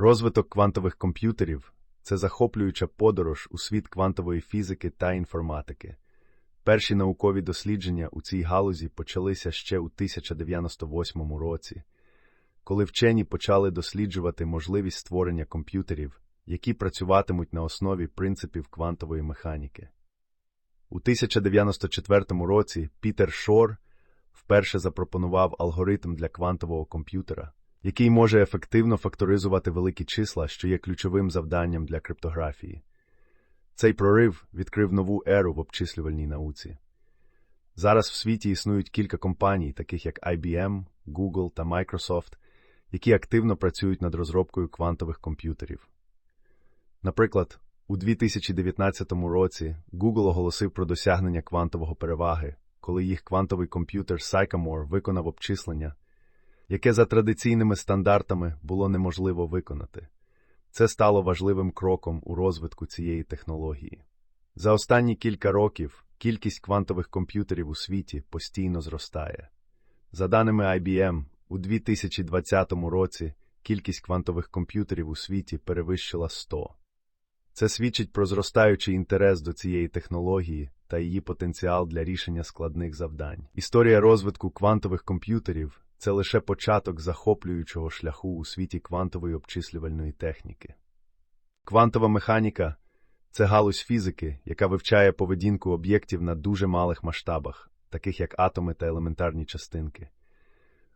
Розвиток квантових комп'ютерів це захоплююча подорож у світ квантової фізики та інформатики. Перші наукові дослідження у цій галузі почалися ще у 1098 році, коли вчені почали досліджувати можливість створення комп'ютерів, які працюватимуть на основі принципів квантової механіки. У 1094 році Пітер Шор вперше запропонував алгоритм для квантового комп'ютера, який може ефективно факторизувати великі числа, що є ключовим завданням для криптографії. Цей прорив відкрив нову еру в обчислювальній науці. Зараз в світі існують кілька компаній, таких як IBM, Google та Microsoft, які активно працюють над розробкою квантових комп'ютерів. Наприклад, у 2019 році Google оголосив про досягнення квантового переваги, коли їх квантовий комп'ютер Sycamore виконав обчислення, яке за традиційними стандартами було неможливо виконати. Це стало важливим кроком у розвитку цієї технології. За останні кілька років кількість квантових комп'ютерів у світі постійно зростає. За даними IBM, у 2020 році кількість квантових комп'ютерів у світі перевищила 100. Це свідчить про зростаючий інтерес до цієї технології та її потенціал для рішення складних завдань. Історія розвитку квантових комп'ютерів це лише початок захоплюючого шляху у світі квантової обчислювальної техніки. Квантова механіка це галузь фізики, яка вивчає поведінку об'єктів на дуже малих масштабах, таких як атоми та елементарні частинки.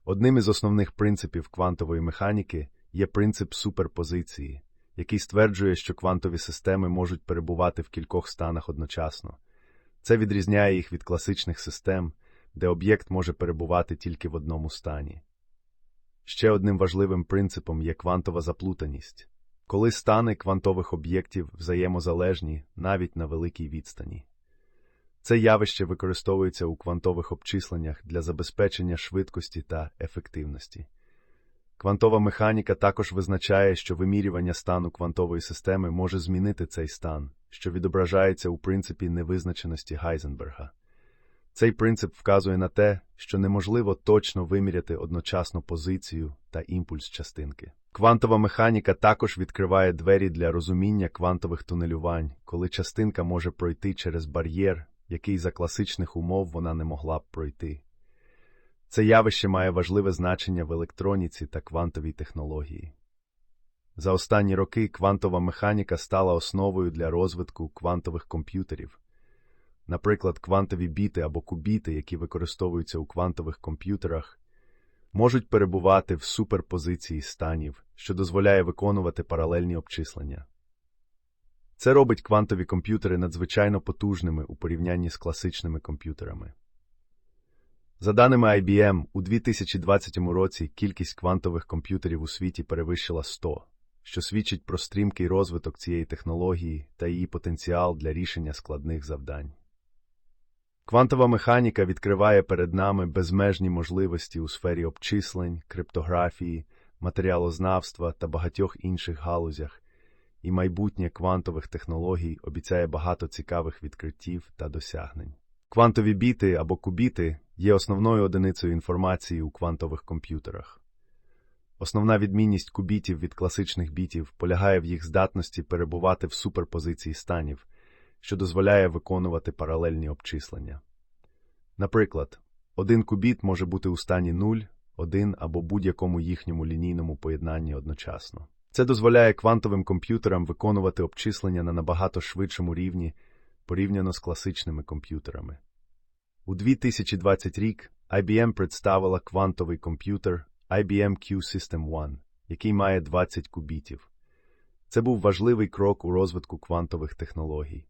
Одним із основних принципів квантової механіки є принцип суперпозиції, який стверджує, що квантові системи можуть перебувати в кількох станах одночасно. Це відрізняє їх від класичних систем, де об'єкт може перебувати тільки в одному стані. Ще одним важливим принципом є квантова заплутаність, коли стани квантових об'єктів взаємозалежні навіть на великій відстані. Це явище використовується у квантових обчисленнях для забезпечення швидкості та ефективності. Квантова механіка також визначає, що вимірювання стану квантової системи може змінити цей стан, що відображається у принципі невизначеності Гайзенберга. Цей принцип вказує на те, що неможливо точно виміряти одночасно позицію та імпульс частинки. Квантова механіка також відкриває двері для розуміння квантових тунелювань, коли частинка може пройти через бар'єр, який за класичних умов вона не могла б пройти. Це явище має важливе значення в електроніці та квантовій технології. За останні роки квантова механіка стала основою для розвитку квантових комп'ютерів. Наприклад, квантові біти або кубіти, які використовуються у квантових комп'ютерах, можуть перебувати в суперпозиції станів, що дозволяє виконувати паралельні обчислення. Це робить квантові комп'ютери надзвичайно потужними у порівнянні з класичними комп'ютерами. За даними IBM, у 2020 році кількість квантових комп'ютерів у світі перевищила 100, що свідчить про стрімкий розвиток цієї технології та її потенціал для рішення складних завдань. Квантова механіка відкриває перед нами безмежні можливості у сфері обчислень, криптографії, матеріалознавства та багатьох інших галузях, і майбутнє квантових технологій обіцяє багато цікавих відкриттів та досягнень. Квантові біти або кубіти є основною одиницею інформації у квантових комп'ютерах. Основна відмінність кубітів від класичних бітів полягає в їх здатності перебувати в суперпозиції станів, що дозволяє виконувати паралельні обчислення. Наприклад, один кубіт може бути у стані 0, 1 або будь-якому їхньому лінійному поєднанні одночасно. Це дозволяє квантовим комп'ютерам виконувати обчислення на набагато швидшому рівні порівняно з класичними комп'ютерами. У 2020 рік IBM представила квантовий комп'ютер IBM Q System One, який має 20 кубітів. Це був важливий крок у розвитку квантових технологій.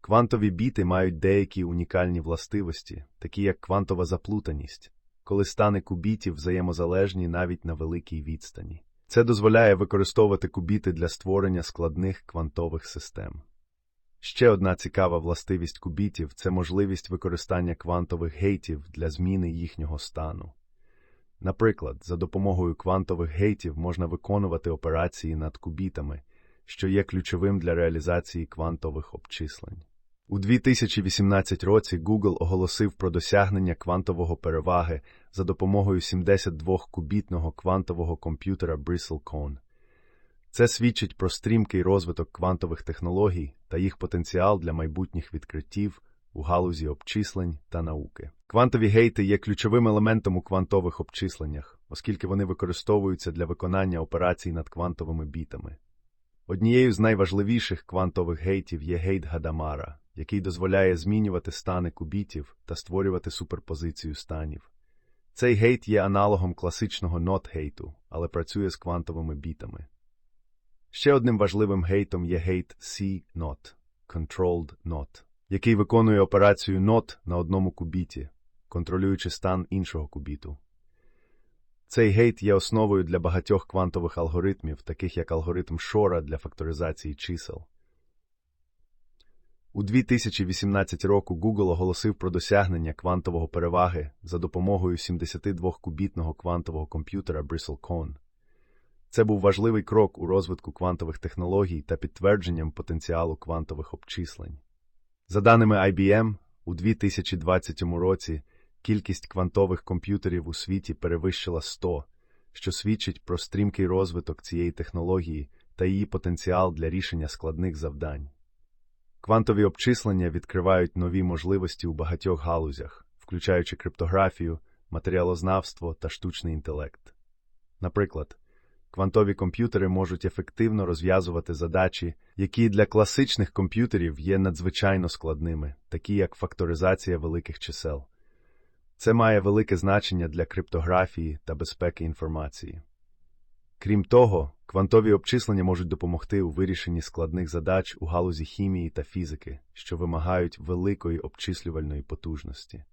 Квантові біти мають деякі унікальні властивості, такі як квантова заплутаність, коли стани кубітів взаємозалежні навіть на великій відстані. Це дозволяє використовувати кубіти для створення складних квантових систем. Ще одна цікава властивість кубітів це можливість використання квантових гейтів для зміни їхнього стану. Наприклад, за допомогою квантових гейтів можна виконувати операції над кубітами, що є ключовим для реалізації квантових обчислень. У 2018 році Google оголосив про досягнення квантового переваги за допомогою 72-кубітного квантового комп'ютера Bristlecone. Це свідчить про стрімкий розвиток квантових технологій та їх потенціал для майбутніх відкриттів у галузі обчислень та науки. Квантові гейти є ключовим елементом у квантових обчисленнях, оскільки вони використовуються для виконання операцій над квантовими бітами. Однією з найважливіших квантових гейтів є гейт Гадамара, який дозволяє змінювати стани кубітів та створювати суперпозицію станів. Цей гейт є аналогом класичного NOT-гейту, але працює з квантовими бітами. Ще одним важливим гейтом є гейт C-NOT – Controlled NOT, який виконує операцію NOT на одному кубіті, контролюючи стан іншого кубіту. Цей гейт є основою для багатьох квантових алгоритмів, таких як алгоритм Шора для факторизації чисел. У 2018 року Google оголосив про досягнення квантового переваги за допомогою 72-кубітного квантового комп'ютера Bristlecone. Це був важливий крок у розвитку квантових технологій та підтвердженням потенціалу квантових обчислень. За даними IBM, у 2020 році кількість квантових комп'ютерів у світі перевищила 100, що свідчить про стрімкий розвиток цієї технології та її потенціал для рішення складних завдань. Квантові обчислення відкривають нові можливості у багатьох галузях, включаючи криптографію, матеріалознавство та штучний інтелект. Наприклад, квантові комп'ютери можуть ефективно розв'язувати задачі, які для класичних комп'ютерів є надзвичайно складними, такі як факторизація великих чисел. Це має велике значення для криптографії та безпеки інформації. Крім того, квантові обчислення можуть допомогти у вирішенні складних задач у галузі хімії та фізики, що вимагають великої обчислювальної потужності.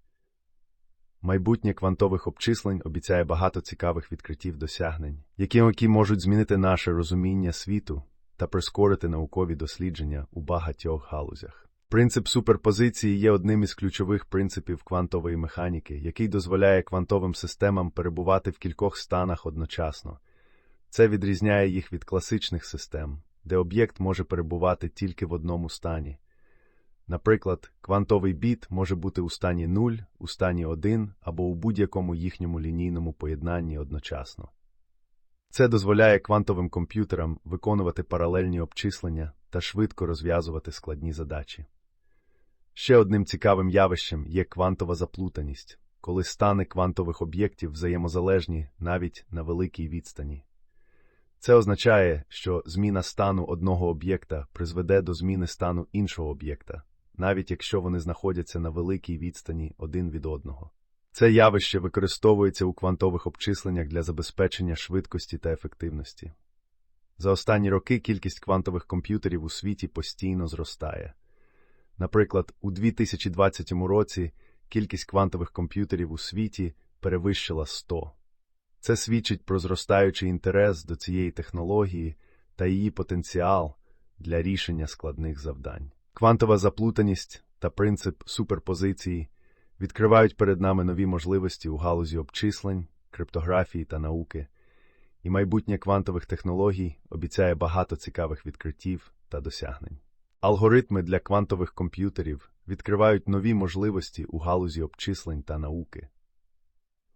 Майбутнє квантових обчислень обіцяє багато цікавих відкриттів досягнень, які, можуть змінити наше розуміння світу та прискорити наукові дослідження у багатьох галузях. Принцип суперпозиції є одним із ключових принципів квантової механіки, який дозволяє квантовим системам перебувати в кількох станах одночасно. Це відрізняє їх від класичних систем, де об'єкт може перебувати тільки в одному стані. Наприклад, квантовий біт може бути у стані 0, у стані 1 або у будь-якому їхньому лінійному поєднанні одночасно. Це дозволяє квантовим комп'ютерам виконувати паралельні обчислення та швидко розв'язувати складні задачі. Ще одним цікавим явищем є квантова заплутаність, коли стани квантових об'єктів взаємозалежні навіть на великій відстані. Це означає, що зміна стану одного об'єкта призведе до зміни стану іншого об'єкта, навіть якщо вони знаходяться на великій відстані один від одного. Це явище використовується у квантових обчисленнях для забезпечення швидкості та ефективності. За останні роки кількість квантових комп'ютерів у світі постійно зростає. Наприклад, у 2020 році кількість квантових комп'ютерів у світі перевищила 100. Це свідчить про зростаючий інтерес до цієї технології та її потенціал для рішення складних завдань. Квантова заплутаність та принцип суперпозиції відкривають перед нами нові можливості у галузі обчислень, криптографії та науки, і майбутнє квантових технологій обіцяє багато цікавих відкриттів та досягнень. Алгоритми для квантових комп'ютерів відкривають нові можливості у галузі обчислень та науки.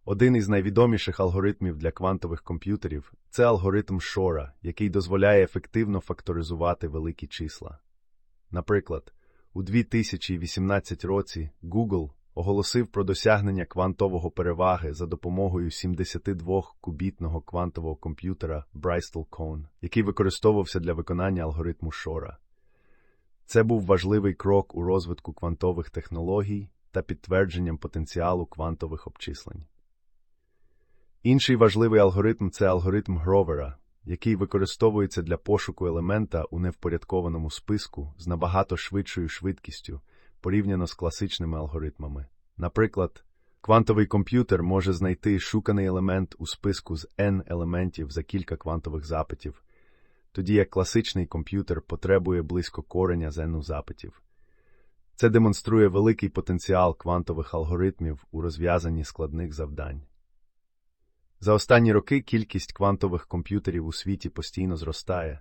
Один із найвідоміших алгоритмів для квантових комп'ютерів це алгоритм Шора, який дозволяє ефективно факторизувати великі числа. Наприклад, у 2018 році Google оголосив про досягнення квантового переваги за допомогою 72-кубітного квантового комп'ютера Bristlecone, який використовувався для виконання алгоритму Шора. Це був важливий крок у розвитку квантових технологій та підтвердженням потенціалу квантових обчислень. Інший важливий алгоритм це алгоритм Гровера, який використовується для пошуку елемента у невпорядкованому списку з набагато швидшою швидкістю порівняно з класичними алгоритмами. Наприклад, квантовий комп'ютер може знайти шуканий елемент у списку з n елементів за кілька квантових запитів, тоді як класичний комп'ютер потребує близько кореня з n запитів. Це демонструє великий потенціал квантових алгоритмів у розв'язанні складних завдань. За останні роки кількість квантових комп'ютерів у світі постійно зростає.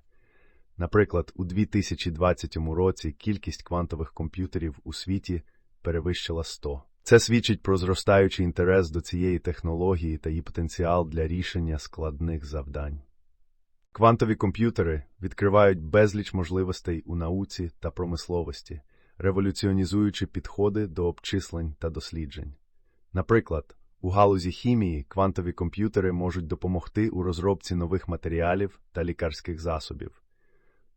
Наприклад, у 2020 році кількість квантових комп'ютерів у світі перевищила 100. Це свідчить про зростаючий інтерес до цієї технології та її потенціал для рішення складних завдань. Квантові комп'ютери відкривають безліч можливостей у науці та промисловості, революціонізуючи підходи до обчислень та досліджень. Наприклад, у галузі хімії квантові комп'ютери можуть допомогти у розробці нових матеріалів та лікарських засобів.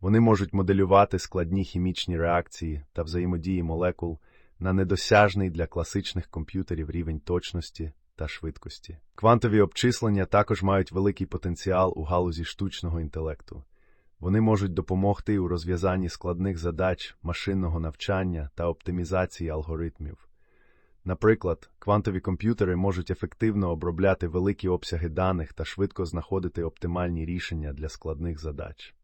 Вони можуть моделювати складні хімічні реакції та взаємодії молекул на недосяжний для класичних комп'ютерів рівень точності та швидкості. Квантові обчислення також мають великий потенціал у галузі штучного інтелекту. Вони можуть допомогти у розв'язанні складних задач машинного навчання та оптимізації алгоритмів. Наприклад, квантові комп'ютери можуть ефективно обробляти великі обсяги даних та швидко знаходити оптимальні рішення для складних задач.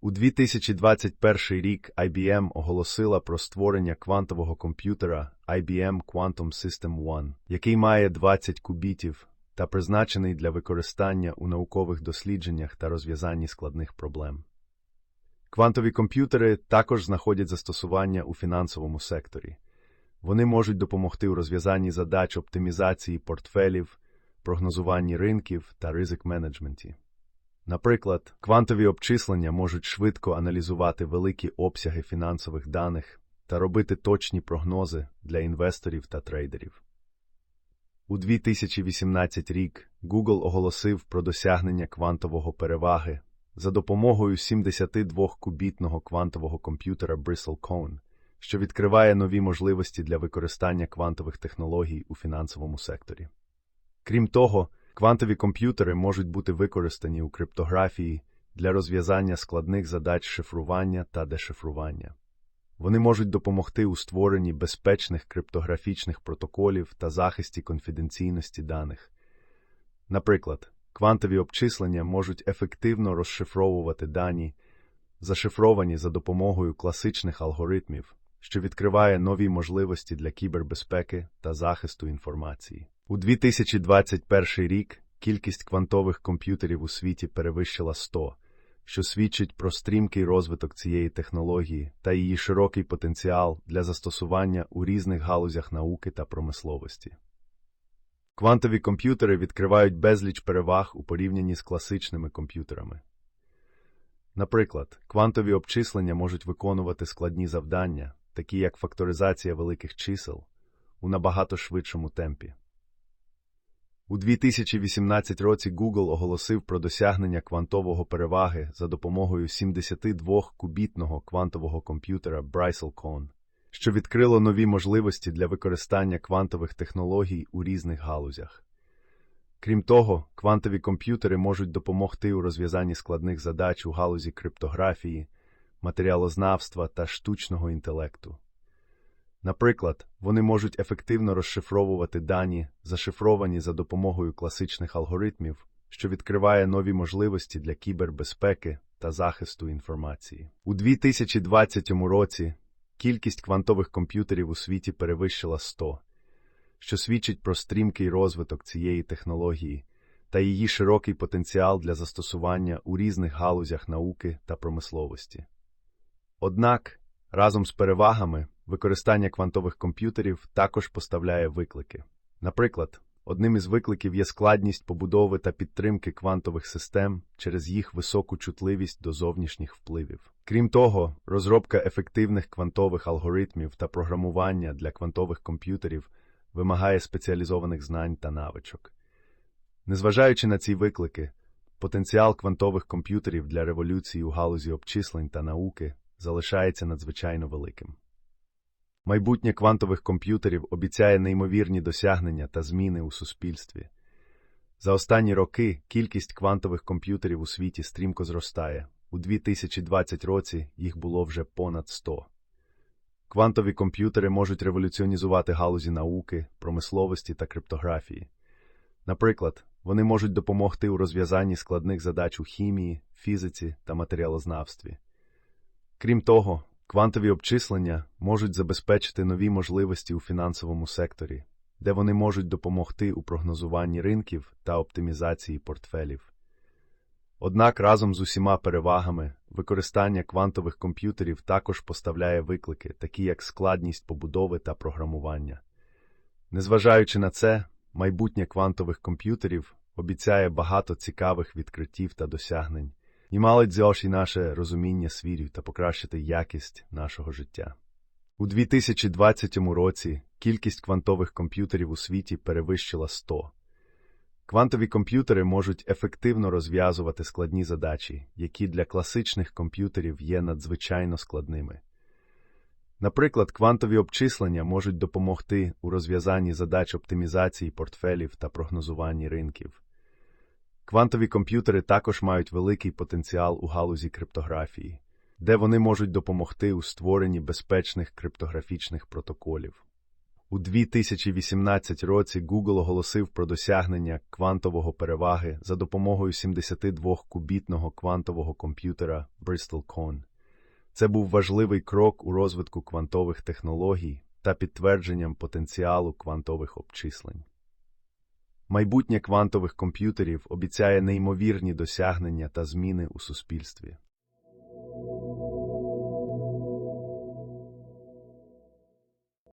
У 2021 рік IBM оголосила про створення квантового комп'ютера IBM Quantum System One, який має 20 кубітів та призначений для використання у наукових дослідженнях та розв'язанні складних проблем. Квантові комп'ютери також знаходять застосування у фінансовому секторі. Вони можуть допомогти у розв'язанні задач оптимізації портфелів, прогнозуванні ринків та ризик менеджменті. Наприклад, квантові обчислення можуть швидко аналізувати великі обсяги фінансових даних та робити точні прогнози для інвесторів та трейдерів. У 2018 рік Google оголосив про досягнення квантового переваги за допомогою 72-кубітного квантового комп'ютера Bristlecone, що відкриває нові можливості для використання квантових технологій у фінансовому секторі. Крім того, Квантові комп'ютери можуть бути використані у криптографії для розв'язання складних задач шифрування та дешифрування. Вони можуть допомогти у створенні безпечних криптографічних протоколів та захисті конфіденційності даних. Наприклад, квантові обчислення можуть ефективно розшифровувати дані, зашифровані за допомогою класичних алгоритмів, що відкриває нові можливості для кібербезпеки та захисту інформації. У 2021 рік кількість квантових комп'ютерів у світі перевищила 100, що свідчить про стрімкий розвиток цієї технології та її широкий потенціал для застосування у різних галузях науки та промисловості. Квантові комп'ютери відкривають безліч переваг у порівнянні з класичними комп'ютерами. Наприклад, квантові обчислення можуть виконувати складні завдання, такі як факторизація великих чисел, у набагато швидшому темпі. У 2018 році Google оголосив про досягнення квантового переваги за допомогою 72-кубітного квантового комп'ютера Bristlecone, що відкрило нові можливості для використання квантових технологій у різних галузях. Крім того, квантові комп'ютери можуть допомогти у розв'язанні складних задач у галузі криптографії, матеріалознавства та штучного інтелекту. Наприклад, вони можуть ефективно розшифровувати дані, зашифровані за допомогою класичних алгоритмів, що відкриває нові можливості для кібербезпеки та захисту інформації. У 2020 році кількість квантових комп'ютерів у світі перевищила 100, що свідчить про стрімкий розвиток цієї технології та її широкий потенціал для застосування у різних галузях науки та промисловості. Однак, разом з перевагами, Використання квантових комп'ютерів також поставляє виклики. Наприклад, одним із викликів є складність побудови та підтримки квантових систем через їх високу чутливість до зовнішніх впливів. Крім того, розробка ефективних квантових алгоритмів та програмування для квантових комп'ютерів вимагає спеціалізованих знань та навичок. Незважаючи на ці виклики, потенціал квантових комп'ютерів для революції у галузі обчислень та науки залишається надзвичайно великим. Майбутнє квантових комп'ютерів обіцяє неймовірні досягнення та зміни у суспільстві. За останні роки кількість квантових комп'ютерів у світі стрімко зростає. У 2020 році їх було вже понад 100. Квантові комп'ютери можуть революціонізувати галузі науки, промисловості та криптографії. Наприклад, вони можуть допомогти у розв'язанні складних задач у хімії, фізиці та матеріалознавстві. Крім того, Квантові обчислення можуть забезпечити нові можливості у фінансовому секторі, де вони можуть допомогти у прогнозуванні ринків та оптимізації портфелів. Однак разом з усіма перевагами використання квантових комп'ютерів також поставляє виклики, такі як складність побудови та програмування. Незважаючи на це, майбутнє квантових комп'ютерів обіцяє багато цікавих відкриттів та досягнень, і малить зож і наше розуміння світу та покращити якість нашого життя. У 2020 році кількість квантових комп'ютерів у світі перевищила 100. Квантові комп'ютери можуть ефективно розв'язувати складні задачі, які для класичних комп'ютерів є надзвичайно складними. Наприклад, квантові обчислення можуть допомогти у розв'язанні задач оптимізації портфелів та прогнозуванні ринків. Квантові комп'ютери також мають великий потенціал у галузі криптографії, де вони можуть допомогти у створенні безпечних криптографічних протоколів. У 2018 році Google оголосив про досягнення квантового переваги за допомогою 72-кубітного квантового комп'ютера Bristol Con. Це був важливий крок у розвитку квантових технологій та підтвердженням потенціалу квантових обчислень. Майбутнє квантових комп'ютерів обіцяє неймовірні досягнення та зміни у суспільстві.